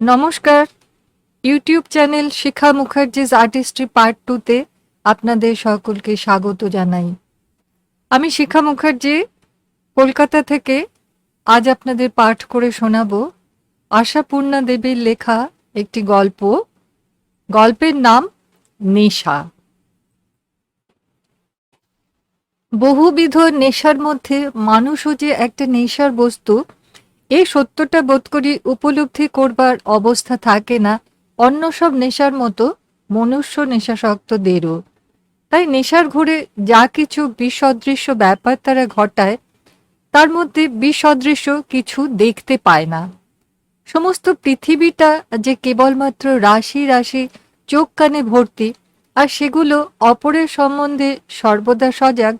নমস্কার। YouTube channel Shikha Mukherjee's artistry part টুতে আপনাদের সকলকে স্বাগত জানাই। আমি শিখা মুখার্জি, কলকাতা থেকে আজ আপনাদের পাঠ করে শোনাবো আশাপূর্ণা দেবীর লেখা একটি গল্প। গল্পের নাম নেশা। বহুবিধ নেশার মধ্যে মানুষও যে একটা নেশার বস্তু এই সত্যটা বোধ করি উপলব্ধি করবার অবস্থা থাকে না। অন্য সব নেশার মতো মনুষ্য নেশাসক্তদেরও তাই নেশার ঘুরে যা কিছু বিসদৃশ্য ব্যাপার তারা ঘটায়, তার মধ্যে বিসদৃশ্য কিছু দেখতে পায় না। সমস্ত পৃথিবীটা যে কেবলমাত্র রাশি রাশি চোখ কানে ভর্তি, আর সেগুলো অপরের সম্বন্ধে সর্বদা সজাগ,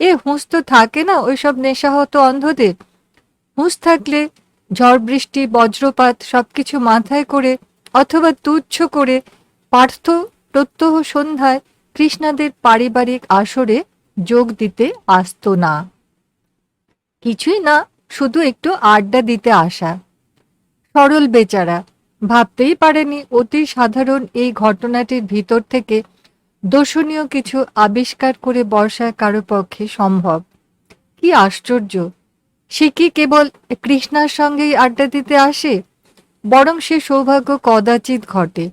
এ হুঁশ তো থাকে না ওইসব নেশাহত অন্ধদের? হুঁশ থাকলে ঝড় বৃষ্টি, বজ্রপাত সবকিছু মাথায় করে অথবা তুচ্ছ করে পার্থ প্রত্যহ সন্ধ্যায় কৃষ্ণাদের পারিবারিক আসরে যোগ দিতে আসতো না। কিছুই না, শুধু একটু আড্ডা দিতে আসা। সরল বেচারা, ভাবতেই পারেনি অতি সাধারণ এই ঘটনাটির ভিতর থেকে দর্শনীয় কিছু আবিষ্কার করে বর্ষা কারও পক্ষে সম্ভব। কি আশ্চর্য! সে কি কেবল কৃষ্ণার সঙ্গেই আড্ডা দিতে আসে? বরং সে সৌভাগ্য কদাচিৎ ঘটে।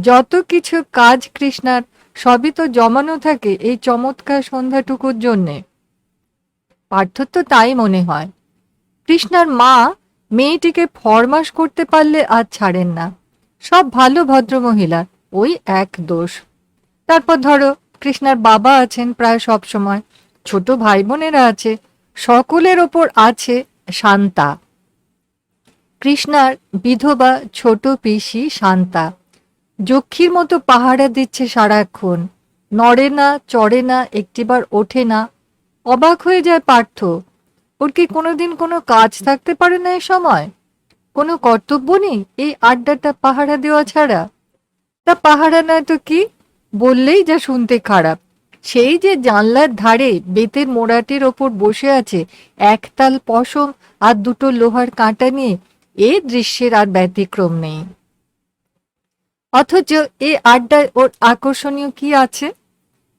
যত কিছু কাজ কৃষ্ণার, সবই তো জমানো থাকে এই চমৎকার সন্ধ্যাটুকুর জন্যে। পার্থত্য তাই মনে হয়। কৃষ্ণার মা মেয়েটিকে ফরমাস করতে পারলে আর ছাড়েন না। সব ভালো ভদ্রমহিলা, ওই এক দোষ। তারপর ধরো, কৃষ্ণার বাবা আছেন প্রায় সব সময় ছোট ভাই বোনেরা আছে সকলের ওপর আছে শান্তা। কৃষ্ণার বিধবা ছোট পিসি শান্তা। যক্ষীর মতো পাহারা দিচ্ছে সারাক্ষণ। নড়ে না, চড়ে না, একটিবার ওঠে না। অবাক হয়ে যায় পার্থ। ওর কি কোনোদিন কোনো কাজ থাকতে পারে না এ সময়? কোনো কর্তব্য নেই এই আড্ডাটা পাহারা দেওয়া ছাড়া? তা পাহারা নয় তো কি? বললেই যা শুনতে খারাপ। সেই যে জানলার ধারে বেতের মোড়াটির ওপর বসে আছে একতাল পশম আর দুটো লোহার কাঁটা নিয়ে, এ দৃশ্যের আর ব্যতিক্রম নেই। অথচ এ আড্ডায় ওর আকর্ষণীয় কি আছে?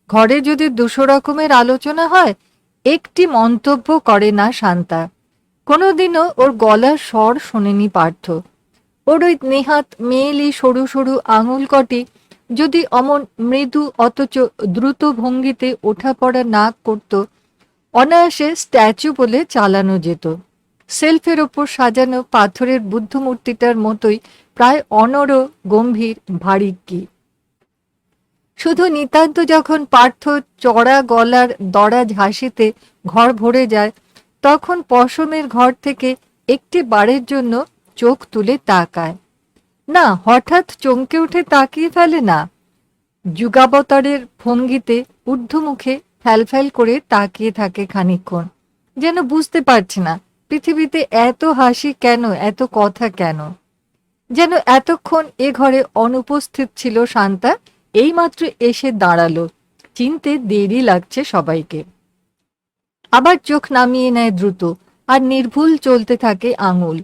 ঘরে যদি দুশো রকমের আলোচনা হয়, একটি মন্তব্য করে না শান্তা। কোনোদিনও ওর গলার স্বর শোনেনি পার্থ। ওর ওই নেহাত মেয়েলি, সরু সরু আঙুল কটি যদি অমন মৃদু অথচ দ্রুত ভঙ্গিতে ওঠা পড়া না করত, অনায়াসে স্ট্যাচু বলে চালানো যেত। সেলফের ওপর সাজানো পাথরের বুদ্ধমূর্তিটার মতোই প্রায় অনর গম্ভীর ভারী কি। শুধু নিতান্ত যখন পার্থ চড়া গলার দরাজ হাসিতে ঘর ভরে যায়, তখন পশমের ঘর থেকে একটি বারের জন্য চোখ তুলে তাকায়। না, হঠাৎ চমকে উঠে তাকিয়ে ফেলে না। যুগাবতারের ভঙ্গিতে ঊর্ধ্বমুখে ফ্যালফ্যাল করে তাকিয়ে থাকে খানিক্ষণ যেন বুঝতে পারছে না, পৃথিবীতে এত হাসি কেন, এত কথা কেন? যেন এতক্ষণ এ ঘরে অনুপস্থিত ছিল শান্তা, এইমাত্র এসে দাঁড়াল। চিনতে দেরি লাগছে সবাইকে। আবার চোখ নামিয়ে নেয় দ্রুত, আর নির্ভুল চলতে থাকে আঙুল।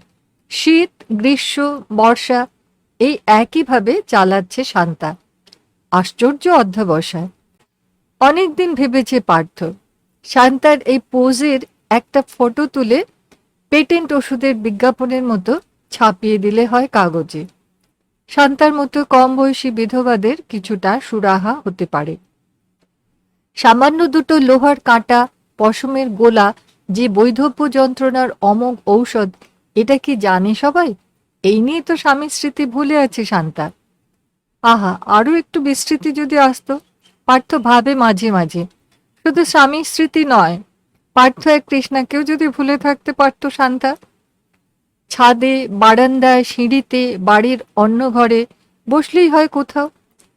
শীত, গ্রীষ্ম, বর্ষা এই একইভাবে চালাচ্ছে শান্তা। আশ্চর্য অধ্যাবসায়। অনেকদিন ভেবেছে পার্থ। শান্তার এই পোজের একটা ফটো তুলে পেটেন্ট ওষুধের বিজ্ঞাপনের মতো ছাপিয়ে দিলে হয় কাগজে। শান্তার মতো কম বয়সী বিধবাদের কিছুটা সুরাহা হতে পারে। সামান্য দুটো লোহার কাঁটা, পশমের গোলা, যে বৈধব্য যন্ত্রণার অমোঘ ঔষধ, এটা কি জানে সবাই? এই নিয়ে তো স্বামী স্মৃতি ভুলে আছে, শান্তা। আহা, আরও একটু বিস্মৃতি যদি আসতো। পার্থ ভাবে মাঝে মাঝে। শুধু স্বামী স্মৃতি নয়, পার্থ এক কৃষ্ণাকেও যদি ভুলে থাকতে পারতো, শান্তা। ছাদে, বারান্দায়, সিঁড়িতে, বাড়ির অন্য ঘরে, বসলেই হয় কোথাও।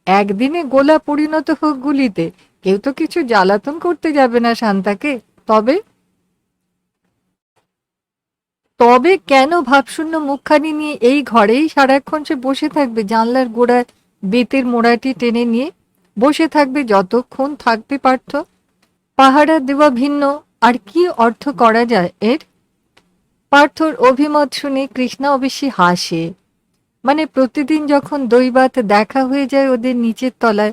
একদিনে গোলা পরিণত হোক গুলিতে, কেউ তো কিছু জ্বালাতন করতে যাবে না, শান্তাকে। তবে তবে কেন ভাবশূন্য মুখখানি নিয়ে এই ঘরেই সারাক্ষণ সে বসে থাকবে জানলার গোড়ায় বেতের মোড়াটি টেনে নিয়ে? বসে থাকবে যতক্ষণ থাকতে পারত? পাহারা দেওয়া ভিন্ন, আর কি অর্থ করা যায় এর? পার্থর অভিমত শুনে কৃষ্ণা অবশ্যই হাসে। মানে প্রতিদিন যখন দৈবাত দেখা হয়ে যায় ওদের নিচের তলায়,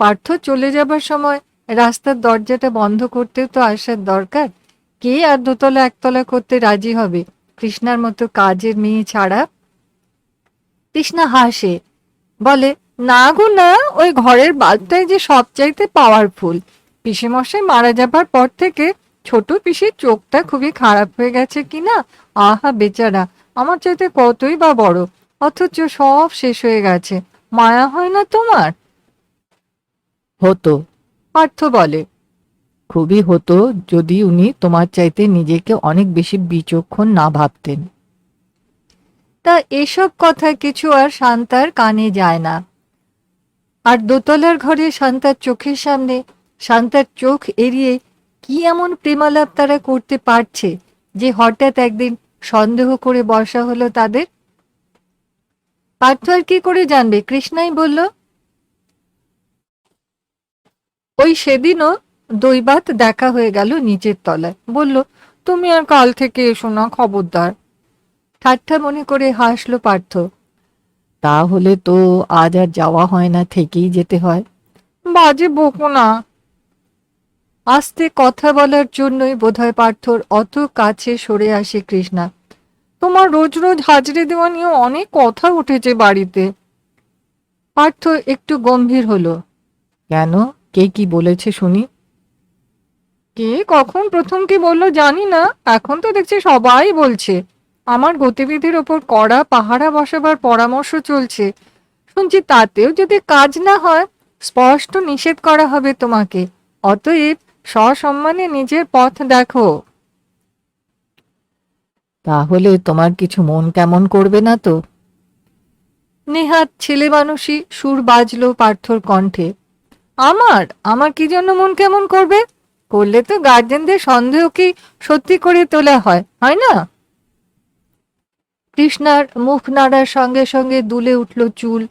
পার্থ চলে যাবার সময় রাস্তার দরজাটা বন্ধ করতেও তো আসার দরকার? কে আর দোতলা একতলা করতে রাজি হবে? কৃষ্ণার মতো কাজের মেয়ে ছাড়া? কৃষ্ণা হাসে। বলে না গো না ওই ঘরের বাল্বটাই যে সবচাইতে পাওয়ারফুল পিসেমশাই মারা যাবার পর থেকে ছোট পিসির চোখটা খুবই খারাপ হয়ে গেছে কিনা? আহা বেচারা আমার চাইতে কতই বা বড়? অথচ সব শেষ হয়ে গেছে। মায়া হয় না তোমার? হতো। পার্থ বলে খুবই হতো যদি উনি তোমার চাইতে নিজেকে অনেক বেশি বিচক্ষণ না ভাবতেন। তা এসব কথা কিছু আর শান্তার কানে যায় না। আর দোতলার ঘরে শান্তার চোখের সামনে, শান্তার চোখ এড়িয়ে কি এমন প্রেমালাপ তারা করতে পারছে যে হঠাৎ একদিন সন্দেহ করে বসা হলো তাদের? পার্থ আর কি করে জানবে? কৃষ্ণাই বলল, ওই সেদিনও দৈবাত দেখা হয়ে গেল নিচের তলায়। বলল, তুমি আর কাল থেকে এসো না, খবরদার। ঠাট্টা মনে করে হাসলো পার্থ। তাহলে তো আজ আর যাওয়া হয় না, থেকেই যেতে হয়। বাজে বকো না। আস্তে কথা বলার জন্যই বোধহয় পার্থর অত কাছে সরে আসে কৃষ্ণা। তোমার রোজ রোজ হাজরে দেওয়া নিয়ে অনেক কথা উঠেছে বাড়িতে। পার্থ একটু গম্ভীর হলো। কেন? কে কি বলেছে শুনি? কে কখন প্রথম কি বলল জানি না এখন তো দেখছি সবাই বলছে। আমার গতিবিধির ওপর কড়া পাহারা বসাবার পরামর্শ চলছে। শুনছি তাতেও যদি কাজ না হয় স্পষ্ট নিষেধ করা হবে তোমাকে। অতএব সসম্মানে নিজের পথ দেখো। তাহলে তোমার কিছু মন কেমন করবে না তো? নেহাত ছেলে মানুষই সুর বাজলো পার্থর কণ্ঠে। আমার আমার কি জন্য মন কেমন করবে? করলে তো গার্জেনদের সন্দেহ কি সত্যি করে তোলা হয় হয় না? কৃষ্ণার মুখ নাড়ার সঙ্গে সঙ্গে দুলে উঠল চুল,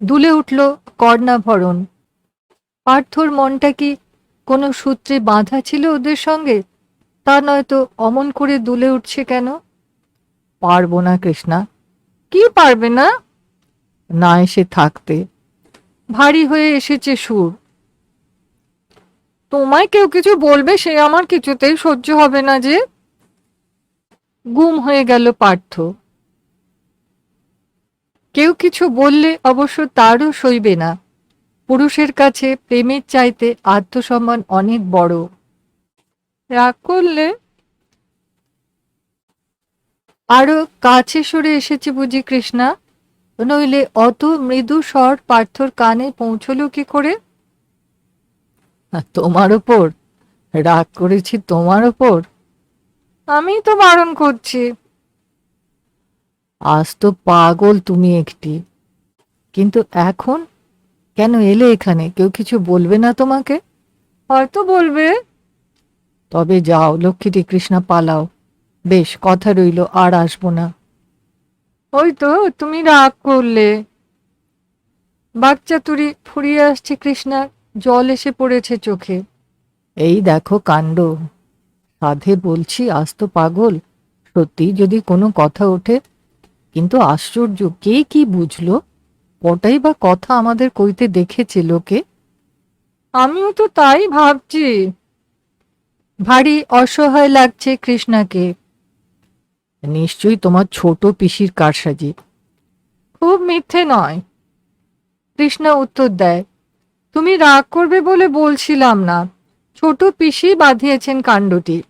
দুলে উঠল কর্ণাভরণ পার্থর মনটা কি কোনো সূত্রে বাঁধা ছিল ওদের সঙ্গে? তা নয়তো অমন করে দুলে উঠছে কেন? পারব না কৃষ্ণা। কি পারবে না? না এসে থাকতে। ভারী হয়ে এসেছে সুর। তোমায় কেউ কিছু বলবে, সে আমার কিছুতেই সহ্য হবে না যে। গুম হয়ে গেল পার্থ। কেউ কিছু বললে অবশ্য তারও সইবে না। পুরুষের কাছে প্রেমের চাইতে আত্মসম্মান অনেক বড়। রাগ করলে আরও কাছে সরে এসেছে বুঝি কৃষ্ণা। নইলে অত মৃদু স্বর পার্থর কানে পৌঁছলো কি করে? আর তোমার ওপর রাগ করেছি তোমার ওপর আমি তো বারণ করছি। আজ তো পাগল তুমি একটি। কিন্তু এখন কেন এলে এখানে? কেউ কিছু বলবে না তোমাকে? হয়তো বলবে। তবে যাও, লক্ষ্মীটি কৃষ্ণা পালাও। বেশ, কথা রইল, আর আসব না। ওই তো, তুমি রাগ করলে। বাচ্চা তুরি ফুরিয়ে আসছে কৃষ্ণার। জল এসে পড়েছে চোখে। এই দেখো কাণ্ড। সাধে বলছি আজ তো পাগল। সত্যি যদি কোনো কথা ওঠে কিন্তু আশ্চর্য কে কি বুঝলো? কটাই বা কথা আমাদের কইতে দেখেছে লোকে। আমিও তো তাই ভাবছি। ভারী অসহায় লাগছে কৃষ্ণাকে। নিশ্চয়ই তোমার ছোট পিসির কারসাজি। খুব মিথ্যে নয়। কৃষ্ণা উত্তর দেয় তুমি রাগ করবে বলে বলছিলাম না। ছোট পিসি বাঁধিয়েছেন কাণ্ডটি।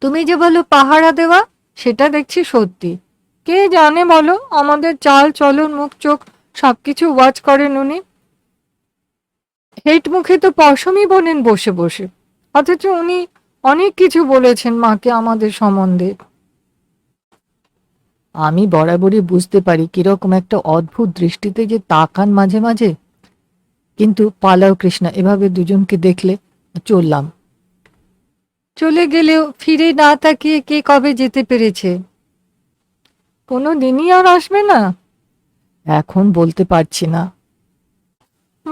তুমি যে বলো পাহারা দেওয়া, সেটা দেখছি সত্যি। কে জানে বলো, আমাদের চাল চলন মুখ চোখ সবকিছু ওয়াচ করেন উনি। হেট মুখে তো পশমই বলেন বসে বসে। অথচ উনি অনেক কিছু বলেছেন মাকে আমাদের সম্বন্ধে। আমি বরাবরই বুঝতে পারি কীরকম একটা অদ্ভুত দৃষ্টিতে যে তাকান মাঝে মাঝে। কিন্তু পালাও কৃষ্ণা এভাবে দুজনকে দেখলে চললাম। চলে গেলেও ফিরে না তাকিয়ে কে কবে যেতে পেরেছে? কোনো দিনই আর আসবে না। এখন বলতে পারছি না।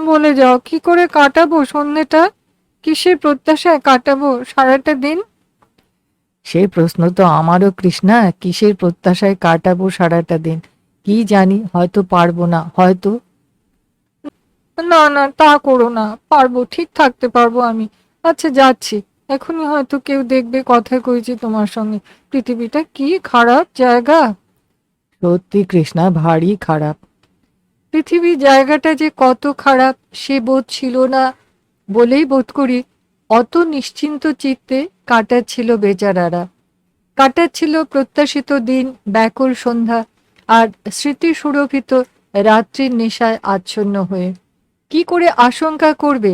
বলে যাও, কি করে কাটাবো সন্ধ্যেটা? কিসের প্রত্যাশায় কাটাবো সারাটা দিন? সেই প্রশ্ন তো আমারও কৃষ্ণা, কিসের প্রত্যাশায় কাটাবো সারাটা দিন? কি জানি, হয়তো পারব না, হয়তো না না তা করো না। পারব ঠিক থাকতে পারব আমি। আচ্ছা যাচ্ছি। এখনই হয়তো কেউ দেখবে কথা কইছি তোমার সঙ্গে। পৃথিবীটা কি খারাপ জায়গা? সত্যি কৃষ্ণা ভারী খারাপ। পৃথিবী জায়গাটা যে কত খারাপ সে বোধ ছিল না বলেই বোধ করি। অত নিশ্চিন্ত চিত্তে কাটাচ্ছিল বেচারারা। কাটাচ্ছিল প্রত্যাশিত দিন ব্যাকুল সন্ধ্যা আর স্মৃতি সুরভিত রাত্রির নেশায় আচ্ছন্ন হয়ে। কি করে আশঙ্কা করবে?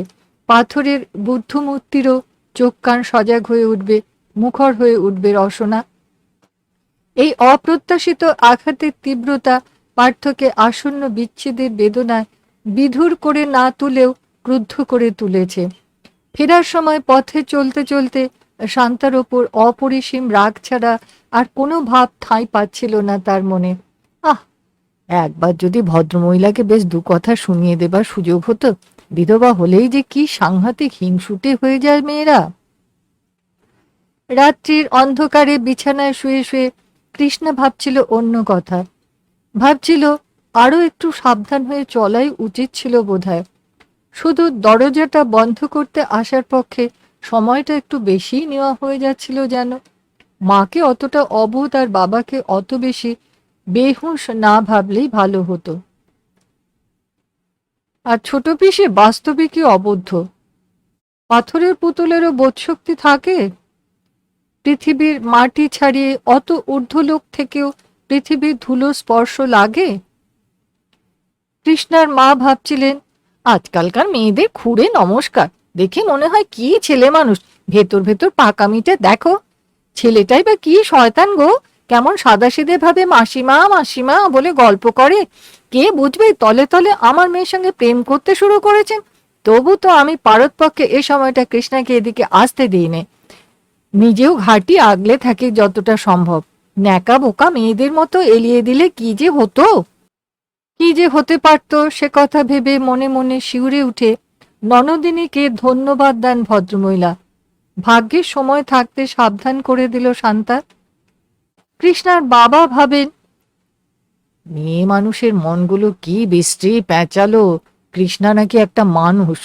পাথরের বুদ্ধমূর্তিরও চোখ কান সজাগ হয়ে উঠবে, মুখর হয়ে উঠবে রসনা। এই অপ্রত্যাশিত আঘাতের তীব্রতা পার্থকে আসন্ন বিচ্ছেদের বেদনায় বিধুর করে না তুলেও ক্রুদ্ধ করে তুলেছে। ফেরার সময় পথে চলতে চলতে শান্তার ওপর অপরিসীম রাগ ছাড়া আর কোনো ভাব ঠাঁই পাচ্ছিল না তার মনে। আহ একবার যদি ভদ্রমহিলাকে বেশ দু কথা শুনিয়ে দেবার সুযোগ হতো, বিধবা হলেই যে কি সাংঘাতিক হিংসুটে হয়ে যায় মেয়েরা। রাত্রির অন্ধকারে বিছানায় শুয়ে শুয়ে কৃষ্ণা ভাবছিল অন্য কথা। ভাবছিল আরও একটু সাবধান হয়ে চলাই উচিত ছিল বোধহয়। শুধু দরজাটা বন্ধ করতে আসার পক্ষে সময়টা একটু বেশি নেওয়া হয়ে যাচ্ছিল যেন। মাকে অতটা অবোধ আর বাবাকে অত বেশি বেহুশ না ভাবলেই ভালো হতো। আর ছোট পিসে বাস্তবে কি অবদ্ধ? পাথরের পুতুলেরও বোধশক্তি থাকে? পৃথিবীর মাটি ছাড়িয়ে অত ঊর্ধ্বলোক থেকেও পৃথিবীর ধুলো স্পর্শ লাগে? কৃষ্ণার মা ভাবছিলেন, আজকালকার মেয়েদের খুঁড়ে নমস্কার, দেখে মনে হয় কি ছেলে মানুষ, ভেতর ভেতর পাকামিটা দেখো। ছেলেটাই বা কি শয়তান গো? কেমন সাদাসিধে ভাবে, মাসিমা মাসিমা বলে গল্প করে। কে বুঝবে? তলে তলে আমার মেয়ের সঙ্গে প্রেম করতে শুরু করেছেন তবু তো আমি পারতপক্ষে এ সময়টা কৃষ্ণাকে এদিকে আসতে দিই নে নিজেও ঘাটি আগলে থাকি যতটা সম্ভব। ন্যাকা বোকা মেয়েদের মতো এলিয়ে দিলে কি যে হতো? কি যে হতে পারত সে কথা ভেবে মনে মনে শিউরে উঠে, ননদিনীকে ধন্যবাদ দেন ভদ্রমহিলা। ভাগ্যের সময় থাকতে সাবধান করে দিল শান্তা। কৃষ্ণার বাবা ভাবেন মেয়ে মানুষের মনগুলো কি বিশ্রী প্যাঁচালো। কৃষ্ণা নাকি একটা মানুষ।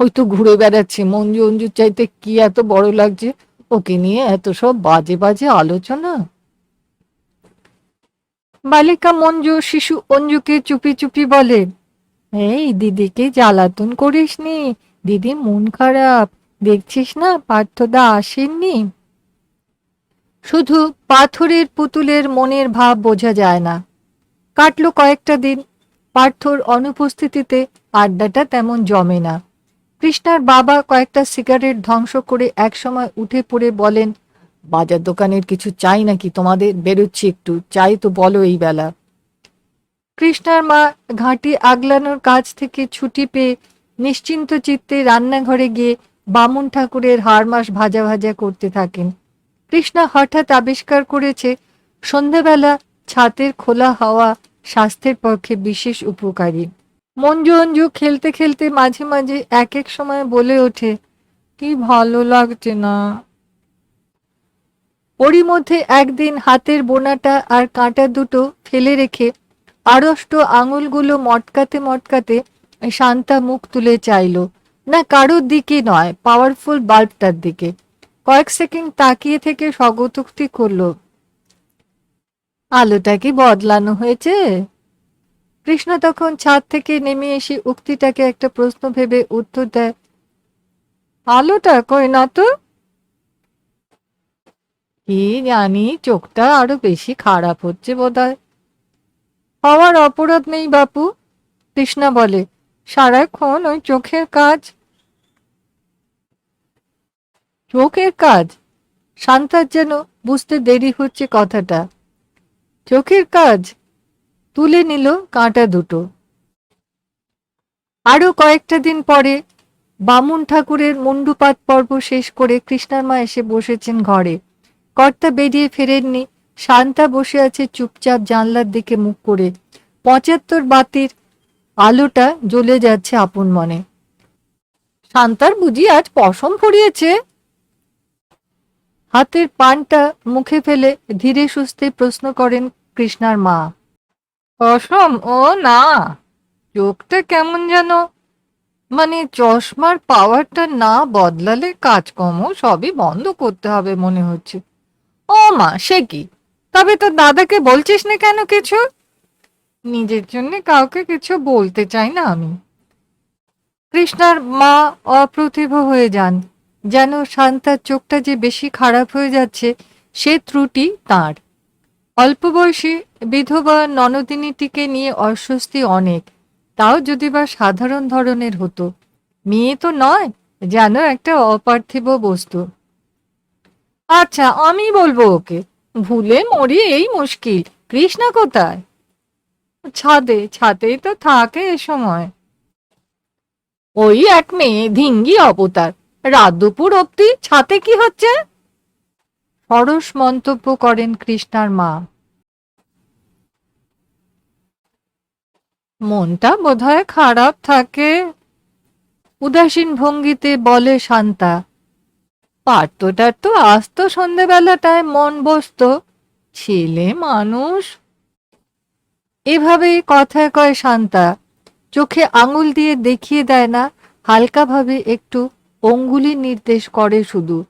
ওই তো ঘুরে বেড়াচ্ছে। মঞ্জু অঞ্জুর চাইতে কি এত বড় লাগছে? ওকে নিয়ে এত সব বাজে বাজে আলোচনা। বালিকা মঞ্জু শিশু অঞ্জুকে চুপি চুপি বলে এই দিদিকে জ্বালাতন করিসনি। দিদি মন খারাপ। দেখছিস না পার্থদা আসেননি? শুধু পাথরের পুতুলের মনের ভাব বোঝা যায় না। কাটলো কয়েকটা দিন, পার্থর অনুপস্থিতিতে আড্ডাটা তেমন জমে না। কৃষ্ণার বাবা কয়েকটা সিগারেট ধ্বংস করে একসময় উঠে পড়ে বলেন, বাজার দোকানের কিছু চাই নাকি? তোমাদের বেরোচ্ছি একটু, চাই তো বলো এই বেলা। কৃষ্ণার মা ঘাঁটি আগলানোর কাজ থেকে ছুটি পেয়ে নিশ্চিন্ত চিত্তে রান্নাঘরে গিয়ে বামুন ঠাকুরের হাড়মাস ভাজা ভাজা করতে থাকেন। কৃষ্ণা হঠাৎ আবিষ্কার করেছে সন্ধ্যাবেলা ছাতের খোলা হাওয়া স্বাস্থ্যের পক্ষে বিশেষ উপকারী। মঞ্জু অঞ্জু খেলতে খেলতে মাঝে মাঝে এক এক সময় বলে ওঠে, কি ভালো লাগছে না। ওরই মধ্যে একদিন হাতের বোনাটা আর কাঁটা দুটো ফেলে রেখে আড়ষ্ট আঙুলগুলো মটকাতে মটকাতে শান্তা মুখ তুলে চাইলো, না কারোর দিকে নয় পাওয়ারফুল বাল্বটার দিকে। কয়েক সেকেন্ড তাকিয়ে থেকে স্বগতোক্তি করল, আলোটা কি বদলানো হয়েছে? কৃষ্ণ তখন ছাদ থেকে নেমে এসে উক্তিটাকে একটা প্রশ্ন ভেবে উত্তর দেয়, আলোটা কই না তো? কি জানি, চোখটা আরও বেশি খারাপ হচ্ছে বোধহয়। হওয়ার অপরাধ নেই বাপু, কৃষ্ণা বলে, সারাক্ষণ ওই চোখের কাজ চোখের কাজ। শান্তার যেন বুঝতে দেরি হচ্ছে কথাটা। চোখের কাজ। তুলে নিল কাঁটা দুটো। আরও কয়েকটা দিন পরে বামুন ঠাকুরের মুন্ডুপাত পর্ব শেষ করে কৃষ্ণার মা এসে বসেছেন ঘরে। কর্তা বেরিয়ে ফেরেননি। শান্তা বসে আছে চুপচাপ জানলার দিকে মুখ করে। পঁচাত্তর বাতির আলোটা জ্বলে যাচ্ছে আপন মনে। শান্তার বুঝি আজ পশম ফুরিয়েছে? হাতের পানটা মুখে ফেলে ধীরে সুস্থে প্রশ্ন করেন কৃষ্ণার মা। অসম, ও না, চোখটা কেমন যেন? মানে চশমার পাওয়ারটা না বদলালে কাজকর্ম সবই বন্ধ করতে হবে মনে হচ্ছে। ও মা, সে কি? তবে তো দাদাকে বলছিস না কেন কিছু? নিজের জন্য কাউকে কিছু বলতে চাই না আমি। কৃষ্ণার মা অপ্রতিভ হয়ে যান। যেন শান্তার চোখটা যে বেশি খারাপ হয়ে যাচ্ছে, সে ত্রুটি তার। অল্প বয়সী বিধবা ননদিনীটিকে নিয়ে অস্বস্তি অনেক। তাও যদি বা সাধারণ ধরনের হতো। মেয়ে তো নয়, যেন একটা অপার্থিব বস্তু। আচ্ছা আমি বলব ওকে, ভুলে মরি এই মুশকিল। কৃষ্ণা কোথায়? ছাদে, ছাদেই তো থাকে এ সময়। ওই এক মেয়ে, ধিঙ্গি অবতার। রাত দুপুর অব্দি ছাতে কি হচ্ছে? সরস মন্তব্য করেন কৃষ্ণার মা। মনটা বোধহয় খারাপ থাকে। উদাসীন ভঙ্গিতে বলে শান্তা পারতোটার তো আসতো সন্ধেবেলাটায় মন বসতো, ছেলে মানুষ। এভাবেই কথায় কয় শান্তা, চোখে আঙুল দিয়ে দেখিয়ে দেয় না, হালকাভাবে একটু অঙ্গুলি নির্দেশ করে শুধু।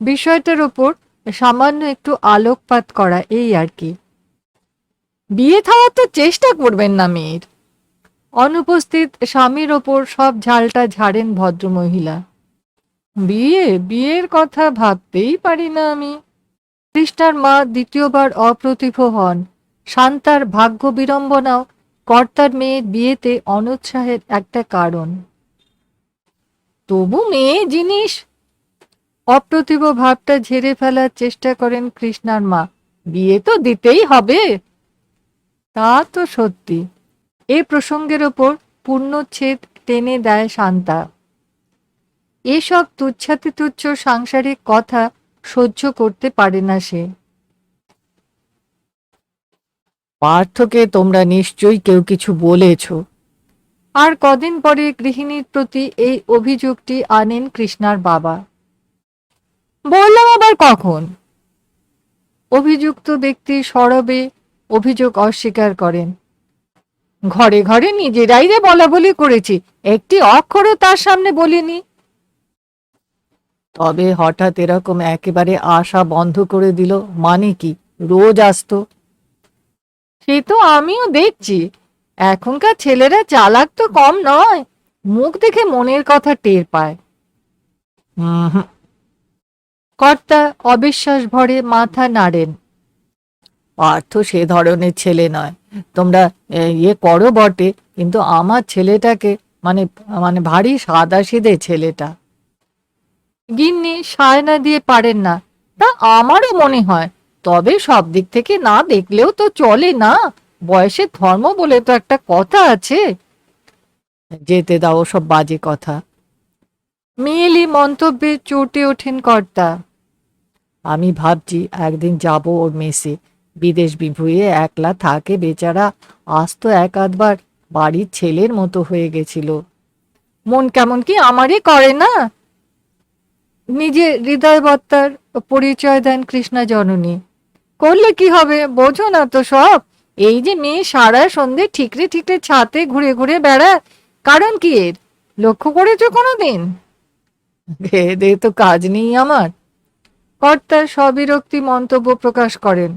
বিষয়টার ওপর সামান্য একটু আলোকপাত করা এই আর কি। বিয়ে থাওয়ার তো চেষ্টা করবেন না মেয়ের। অনুপস্থিত স্বামীর ওপর সব ঝালটা ঝাড়েন ভদ্রমহিলা। বিয়ে, বিয়ের কথা ভাবতেই পারি না আমি। কৃষ্ণার মা দ্বিতীয়বার অপ্রতিভ হন। শান্তার ভাগ্য বিড়ম্বনাও কর্তার মেয়ের বিয়েতে অনুৎসাহের একটা কারণ। তবু মেয়ে জিনিস। অপ্রতিভ ভাবটা ঝেড়ে ফেলার চেষ্টা করেন কৃষ্ণার মা। বিয়ে তো দিতেই হবে। তা তো সত্যি। এ প্রসঙ্গের ওপর পূর্ণচ্ছেদ টেনে দেয় শান্তা। এসব তুচ্ছাতি তুচ্ছ সাংসারিক কথা সহ্য করতে পারে না সে। পার্থকে তোমরা নিশ্চয়ই কেউ কিছু বলেছ। আর কদিন পরে গৃহিণীর প্রতি এই অভিযোগটি আনেন কৃষ্ণার বাবা। বললাম আবার কখন? অভিযুক্ত ব্যক্তি সরবে, অভিযোগ অস্বীকার করেন। ঘরে ঘরে নিজেরাই রে বলা বলি করেছি, একটি অক্ষরও তার সামনে বলিনি। তবে হঠাৎ এরকম একেবারে আশা বন্ধ করে দিল মানে কি? রোজ আসতো। সে তো আমিও দেখছি। এখনকার ছেলেরা চালাক তো কম নয়। মুখ দেখে মনের কথা টের পায়। কর্তা অবিশ্বাস ভরে মাথা নাড়েন। পার্থ সে ধরনের ছেলে নয়। তোমরা ইয়ে করো বটে, কিন্তু আমার ছেলেটাকে মানে মানে ভারী সাদা সিধে ছেলেটা। গিন্নি সায়না দিয়ে পারেন না। তা আমারও মনে হয়, তবে সব দিক থেকে না দেখলেও তো চলে না। বয়সের ধর্ম বলে তো একটা কথা আছে। যেতে দাও সব বাজে কথা। মেয়েলি মন্তব্যে চটে ওঠেন কর্তা। আমি ভাবছি একদিন যাব ওর মেসে। বিদেশ বিভুঁয়ে একলা থাকে বেচারা। আজ তো এক আধবার বাড়ির ছেলের মতো হয়ে গেছিল। মন কেমন কি আমারই করে না। নিজে হৃদয়বত্তার পরিচয় দেন কৃষ্ণা জননী। করলে কি হবে? বোঝো না তো সব। এই যে মেয়ে সারা সন্ধে ঠিকরে ঠিকরে ছাতে ঘুরে ঘুরে বেড়ায়, কারণ কি এর? লক্ষ্য করেছ কোনোদিন? দেয়ে তো কাজ নেই আমার। কর্তা সবিরক্তি মন্তব্য প্রকাশ করেন।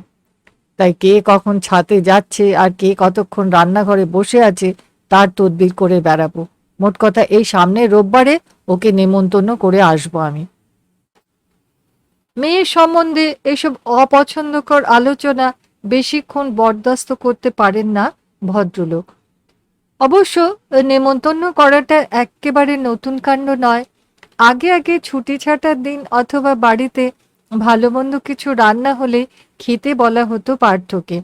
তাই কে কখন ছাতে যাচ্ছে আর কে কতক্ষণ রান্নাঘরে বসে আছে, তার তদবির করে বেড়াবো। মোট কথা এই সামনের রোববারে ওকে নেমন্তন্ন করে আসব আমি। মেয়ের সম্বন্ধে এসব অপছন্দকর আলোচনা বেশিক্ষণ বরদাস্ত করতে পারেন না ভদ্রলোক। অবশ্য নেমন্তন্ন করাটা একেবারে নতুন কাণ্ড নয়। আগে আগে ছুটি ছাটার দিন অথবা বাড়িতে ভালো মন্দ কিছু রান্না হলে খেতে বলা হতো পার্থকে।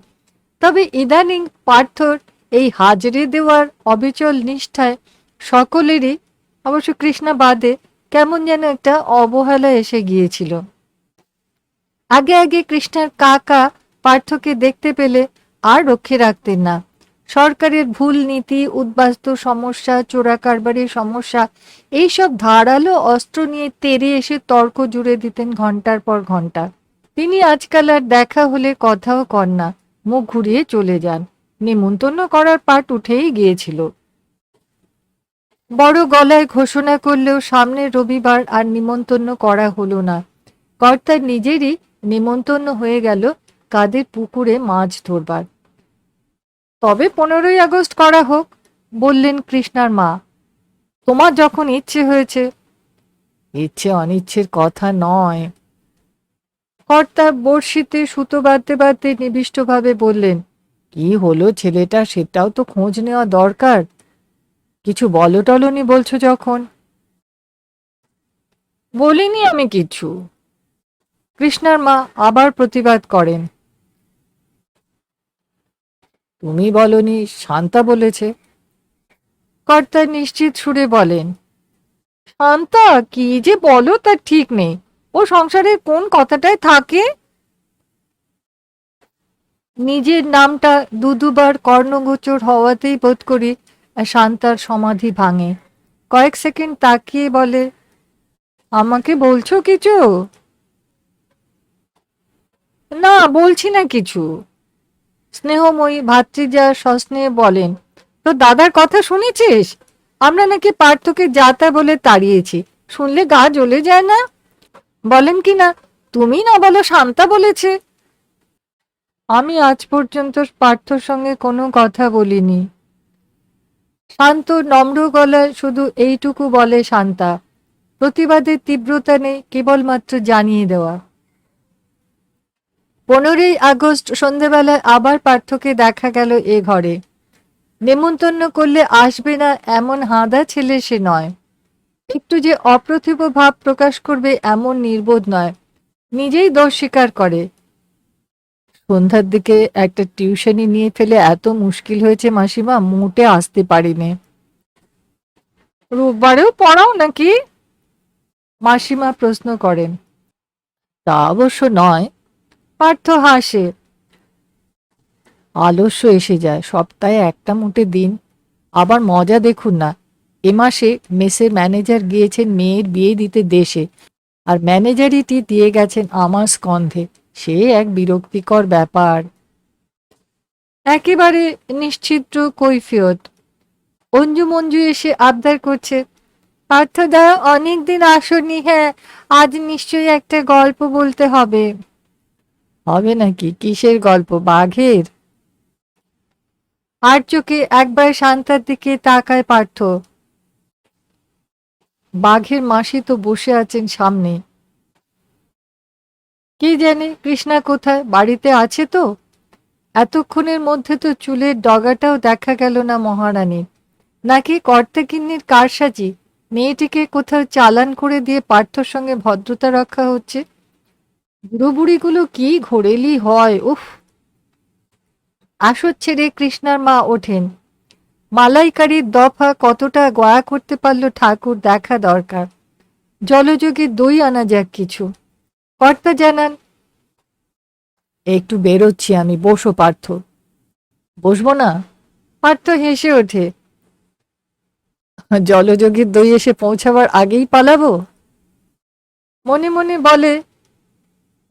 তবে ইদানিং পার্থর এই হাজরে দেওয়ার অবিচল নিষ্ঠায় সকলেরই, অবশ্য কৃষ্ণা বাদে, কেমন যেন একটা অবহেলা এসে গিয়েছিল। আগে আগে কৃষ্ণার কাকা পার্থকে দেখতে পেলে আর রক্ষে রাখতেন না। সরকারের ভুল নীতি, উদ্বাস্তু সমস্যা, চোরা কারবারির সমস্যা, এইসব ধারালো অস্ত্র নিয়ে তেরে এসে তর্ক জুড়ে দিতেন ঘণ্টার পর ঘণ্টা তিনি আজকাল আর দেখা হলে কথাও কন না, মুখ ঘুরিয়ে চলে যান। নিমন্তন্ন করার পাট উঠেই গিয়েছিল। বড় গলায় ঘোষণা করলেও সামনের রবিবার আর নিমন্তন্ন করা হলো না। কর্তার নিজেরই নিমন্তন্ন হয়ে গেল কাদের পুকুরে মাছ ধরবার। তবে পনেরোই আগস্ট করা হোক, বললেন কৃষ্ণার মা। তোমার যখন ইচ্ছে হয়েছে। ইচ্ছে অনিচ্ছের কথা নয়। কর্তা বড়শিতে সুতো বাঁধতে বাঁধতে নিবিষ্টভাবে বললেন, কি হলো ছেলেটা, সেটাও তো খোঁজ নেওয়া দরকার। কিছু বলো টলনি বলছো যখন? বলিনি আমি কিছু। কৃষ্ণার মা আবার প্রতিবাদ করেন। তুমি বলনি, শান্তা বলেছে। কর্তা নিশ্চিত সুরে বলেন, শান্তা, কি যে বলো তার ঠিক নেই। ও সংসারের কোন কথাটায় থাকে? নিজের নামটা দু দুবার কর্ণগোচর হওয়াতেই বোধ করি শান্তার সমাধি ভাঙে। কয়েক সেকেন্ড তাকিয়ে বলে, আমাকে বলছো কিছু? না, বলছি না কিছু। স্নেহময়ী ভাতৃজা সস্নেহে বলেন, তো দাদার কথা শুনেছিস? আমরা নাকি পার্থকে যাতা বলে তাড়িয়েছি। শুনলে গা জ্বলে যায় না? বলেন কি না, তুমি না বলো শান্তা বলেছে? আমি আজ পর্যন্ত পার্থর সঙ্গে কোনো কথা বলিনি। শান্ত নম্র গলায় শুধু এইটুকু বলে শান্তা, প্রতিবাদের তীব্রতা নেই, কেবলমাত্র জানিয়ে দেওয়া। পনেরোই আগস্ট সন্ধেবেলায় আবার পার্থকে দেখা গেল এ ঘরে। নেমন্তন্ন করলে আসবে না এমন হাঁদা ছেলে সে নয়। একটু যে অপ্রতিভ ভাব প্রকাশ করবে এমন নির্বোধ নয়। নিজেই দোষ স্বীকার করে। সন্ধ্যার দিকে একটা টিউশনি নিয়ে ফেলে এত মুশকিল হয়েছে মাসিমা, মোটে আসতে পারিনি। রোববারেও পড়াও নাকি? মাসিমা প্রশ্ন করেন। তা অবশ্য নয়। পার্থ হাসে। আলস্য এসে যায়, সপ্তাহে একটা মোটে দিন। আবার মজা দেখুন না। এ মাসে মেসের ম্যানেজার গিয়েছেন মেয়ের বিয়ে দিতে দেশে। আর ম্যানেজারিটি দিয়ে গেছেন আমার স্কন্ধে। সে এক বিরক্তিকর ব্যাপার। একেবারে নিশ্চিত্র কৈফিয়ত। অঞ্জু মঞ্জু এসে আবদার করছে পার্থ পার্থদা, অনেকদিন আসনি হ্যাঁ আজ নিশ্চয়ই একটা গল্প বলতে হবে। হবে নাকি? কিসের গল্প? বাঘের? আর চোখে একবার শান্তার দিকে তাকায় পার্থ। বাঘের মাসি তো বসে আছেন সামনে। কি জানে কৃষ্ণা কোথায়? বাড়িতে আছে তো? এতক্ষণের মধ্যে তো চুলের ডগাটাও দেখা গেল না মহারানীর। নাকি কর্তাকিন্নির কারসাজি? মেয়েটিকে কোথাও চালান করে দিয়ে পার্থর সঙ্গে ভদ্রতা রক্ষা হচ্ছে? বুড়ো বুড়িগুলো কি ঘোরেলি হয়, উফ। আসর ছেড়ে কৃষ্ণার মা ওঠেন। মালাইকারির দফা কতটা গয়া করতে পারল ঠাকুর দেখা দরকার। জলযোগে দই আনা যাক কিছু। কর্তা জানান, একটু বেরোচ্ছি আমি, বসো পার্থ। বসবো না? পার্থ হেসে ওঠে। জলযোগীর দই এসে পৌঁছাবার আগেই পালাবো? মনে মনে বলে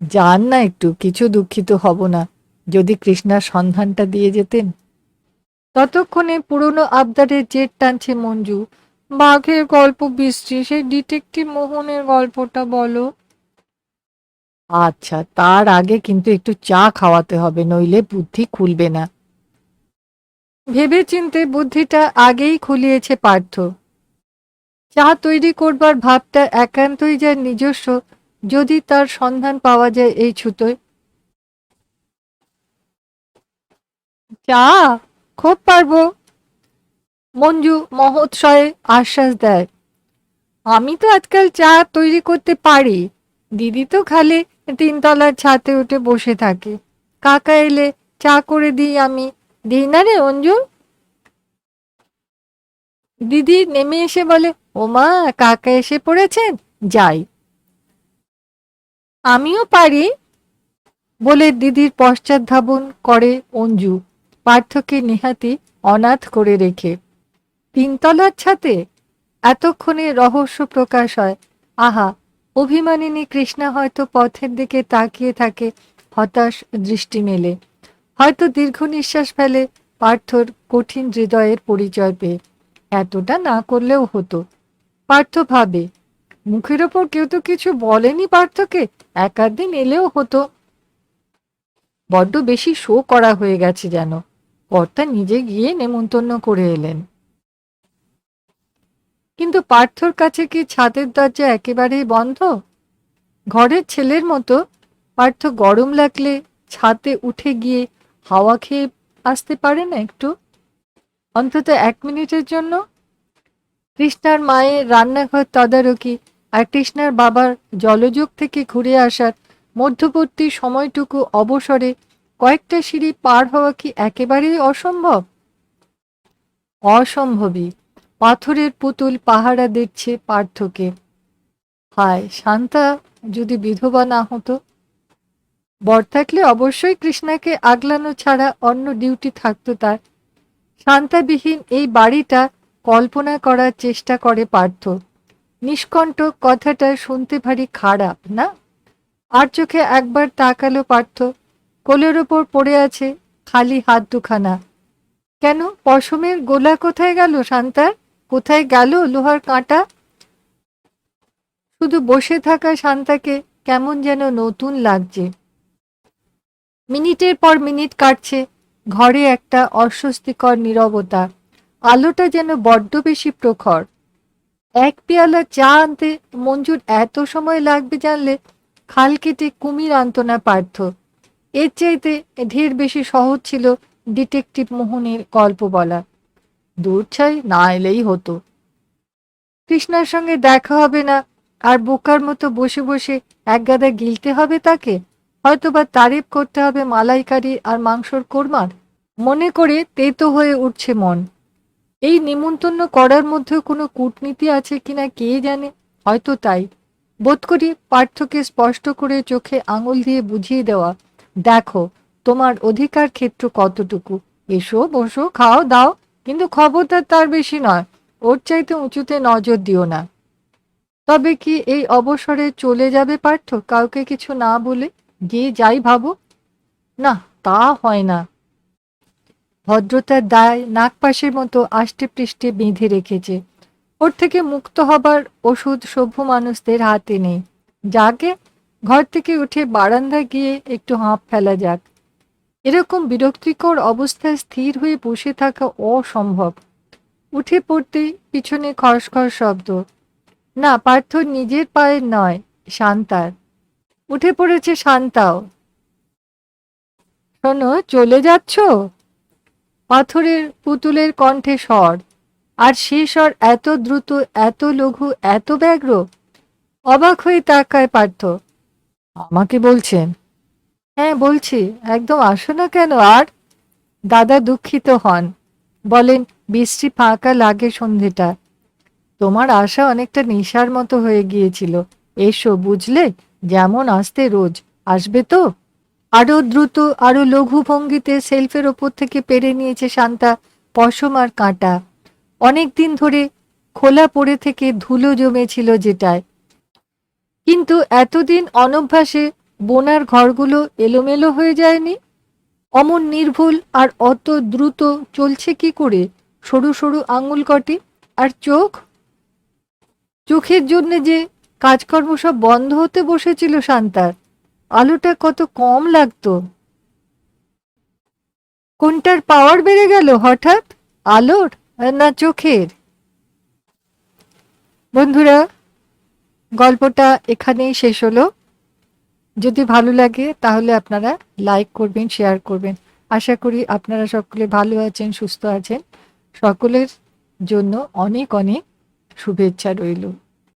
যান না একটু, কিছু দুঃখিত হব না। যদি কৃষ্ণার সন্ধানটা দিয়ে যেতেন। ততক্ষণে পুরনো আবদারের জেট টানছে মঞ্জু। বাঘের গল্প বৃষ্টি সেই ডিটেকটিভ মোহনের গল্পটা বলো। আচ্ছা তার আগে কিন্তু একটু চা খাওয়াতে হবে, নইলে বুদ্ধি খুলবে না। ভেবে চিনতে বুদ্ধিটা আগেই খুলিয়েছে পার্থ। চা তৈরি করবার ভাবটা একান্তই যার নিজস্ব যদি তার সন্ধান পাওয়া যায় এই ছুতোয়। চা খুব পারব। মঞ্জু মহোৎসয়ে আশ্বাস দেয়। আমি তো আজকাল চা তৈরি করতে পারি। দিদি তো খালি তিনতলার ছাতে উঠে বসে থাকে। কাকা এলে চা করে দিই আমি। দিই না রে অঞ্জু দিদি নেমে এসে বলে, ওমা, কাকা এসে পড়েছেন? যাই। আমিও পারি বলে দিদির পশ্চাৎ ধাবন করে অঞ্জু। পার্থকে নেহাতি অনাথ করে রেখে। তিনতলার ছাতে এতক্ষণে রহস্য প্রকাশ হয়। আহা, অভিমানিনী কৃষ্ণা হয়তো পথের দিকে তাকিয়ে থাকে, হতাশ দৃষ্টি মেলে। হয়তো দীর্ঘ নিঃশ্বাস ফেলে পার্থর কঠিন হৃদয়ের পরিচয় পেয়ে। এতটা না করলেও হতো। পার্থ ভাবে মুখের ওপর কেউ তো কিছু বলেনি পার্থকে। এক দিন এলেও হতো। বড্ড বেশি শো করা হয়ে গেছে যেন। কর্তা নিজে গিয়ে নেমন্তন্ন করে এলেন। কিন্তু পার্থর কাছে কি ছাদের দরজা একেবারেই বন্ধ? ঘরের ছেলের মতো। পার্থ গরম লাগলে ছাদে উঠে গিয়ে হাওয়া খেয়ে আসতে পারে না একটু? অন্তত এক মিনিটের জন্য? কৃষ্ণার মায়ের রান্নাঘর তদারকি আর কৃষ্ণার বাবার জলযোগ থেকে ঘুরে আসার মধ্যবর্তী সময়টুকু অবসরে কয়েকটা সিঁড়ি পার হওয়া কি একেবারেই অসম্ভব? অসম্ভবই। পাথরের পুতুল পাহারা দিচ্ছে পার্থকে। হায়, শান্তা যদি বিধবা না হতো? বর থাকলে অবশ্যই কৃষ্ণাকে আগলানো ছাড়া অন্য ডিউটি থাকতো তার। শান্তাবিহীন এই বাড়িটা কল্পনা করার চেষ্টা করে পার্থ। নিষ্কণ্টক কথাটা শুনতে ভারী খারাপ, না? আর চোখে একবার তাকালো পার্থ, কোলের ওপর পড়ে আছে খালি হাত দুখানা। কেন? পশমের গোলা কোথায় গেল শান্তার? কোথায় গেল লোহার কাঁটা? শুধু বসে থাকা শান্তাকে কেমন যেন নতুন লাগছে। মিনিটের পর মিনিট কাটছে, ঘরে একটা অস্বস্তিকর নীরবতা। আলোটা যেন বড্ড বেশি প্রখর। এক পেয়ালা চা আনতে মঞ্জুর এত সময় লাগবে জানলে খাল কেটে কুমির আনত না পার্থ। এর চাইতে ঢের বেশি সহজ ছিল ডিটেকটিভ মোহনের গল্প বলা। দূর ছাই না এলেই হতো। কৃষ্ণার সঙ্গে দেখা হবে না, আর বোকার মতো বসে বসে একগাদা গিলতে হবে তাকে? হয়তোবা তারিফ করতে হবে মালাইকারি আর মাংসর কোরমার? মনে করে তেতো হয়ে উঠছে মন। এই নিমন্ত্রণ করার মধ্যে কোনো কূটনীতি আছে কিনা কে জানে? হয়তো তাই। বোধ করি পার্থকে স্পষ্ট করে চোখে আঙুল দিয়ে বুঝিয়ে দেওয়া, দেখো, তোমার অধিকার ক্ষেত্র কতটুকু? এসো, বসো, খাও, দাও। কিন্তু খবরটা তার বেশি নয়। ওর চাইতে উঁচুতে নজর দিও না। তবে কি এই অবসরে চলে যাবে পার্থ? কাউকে কিছু না বলে গিয়ে যাই ভাবো? না, তা হয় না। ভদ্রতার দায় নাগপাশের মতো আষ্টে পৃষ্ঠে বেঁধে রেখেছে। ওর থেকে মুক্ত হবার ওষুধ সভ্য মানুষদের হাতে নেই। যাকে ঘর থেকে উঠে বারান্দা গিয়ে একটু হাঁপ ফেলা যাক। এরকম বিরক্তিকর অবস্থায় স্থির হয়ে বসে থাকা অসম্ভব। উঠে পড়তেই পিছনে খসখস শব্দ। না, পার্থ নিজের পায়ের নয়, শান্তার। উঠে পড়েছে শান্তাও। শোনো, চলে যাচ্ছ? পাথরের পুতুলের কণ্ঠে স্বর, আর সে স্বর এত দ্রুত, এত লঘু, এত ব্যগ্র? অবাক হয়ে তাকায় পার্থ, আমাকে বলছেন? হ্যাঁ বলছি, একদম আসো না কেন, আর? দাদা দুঃখিত হন, বলেন, বৃষ্টি ফাঁকা লাগে সন্ধেটা। তোমার আশা অনেকটা নেশার মতো হয়ে গিয়েছিল। এসো, বুঝলে? যেমন আসতে রোজ। আসবে তো? আরও দ্রুত আরও লঘু ভঙ্গিতে সেলফের ওপর থেকে পেরে নিয়েছে শান্তা পশম আর কাঁটা। অনেক দিন ধরে খোলা পড়ে থেকে ধুলো জমেছিল যেটায়। কিন্তু এতদিন অনভ্যাসে বোনার ঘরগুলো এলোমেলো হয়ে যায়নি? অমন নির্ভুল আর অত দ্রুত চলছে কি করে? সরু সরু আঙুল কটি আর চোখ? চোখের জন্য যে কাজকর্ম সব বন্ধ হতে বসেছিল শান্তার। আলোটা কত কম লাগতো। কোনটার পাওয়ার বেড়ে গেল হঠাৎ? আলোর না চোখের? বন্ধুরা, গল্পটা এখানেই শেষ হলো। যদি ভালো লাগে তাহলে আপনারা লাইক করবেন শেয়ার করবেন। আশা করি আপনারা সকলে ভালো আছেন, সুস্থ আছেন। সকলের জন্য অনেক অনেক শুভেচ্ছা রইল।